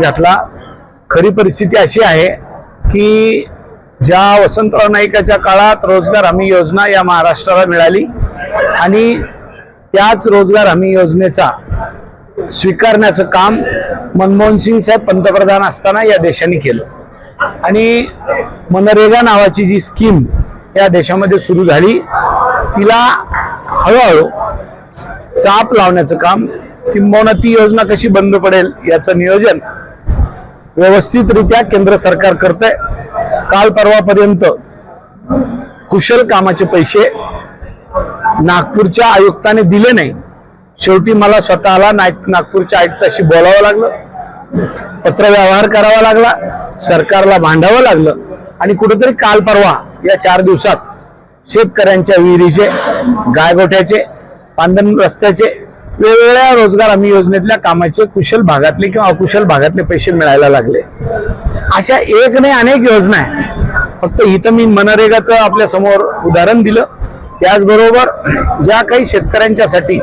घातला. खरी परिस्थिती अशी आहे की ज्या वसंतराव नाईकाच्या काळात रोजगार हमी योजना या महाराष्ट्राला मिळाली आणि त्याच रोजगार हमी योजनेचा स्वीकारण्याचं काम मनमोहन सिंग साहेब पंतप्रधान असताना या देशाने केलं. आणि मनरेगा नावाची जी स्कीम या देशामध्ये सुरू झाली तिला हळूहळू चाप लावण्याचं काम किंबहुना ती योजना कशी बंद पडेल याचं नियोजन व्यवस्थितरित्या केंद्र सरकार करतंय. काल परवापर्यंत कुशल कामाचे पैसे नागपूरच्या आयुक्ताने दिले नाही. शेवटी मला स्वतःला नागपूरच्या आयुक्ताशी बोलावं लागलं. पत्रव्यवहार करावा लागला. सरकारला भांडावं लागलं. आणि कुठेतरी काल परवा या चार दिवसात शेतकऱ्यांच्या विहिरीचे गायगोठ्याचे पांदन रस्त्याचे वेगवेगळ्या रोजगार हमी योजनेतल्या कामाचे कुशल भागातले किंवा अकुशल भागातले पैसे मिळायला लागले. अशा एक नाही अनेक योजना आहे. फक्त इथं मी मनरेगाचं आपल्यासमोर उदाहरण दिलं. त्याचबरोबर ज्या काही शेतकऱ्यांच्यासाठी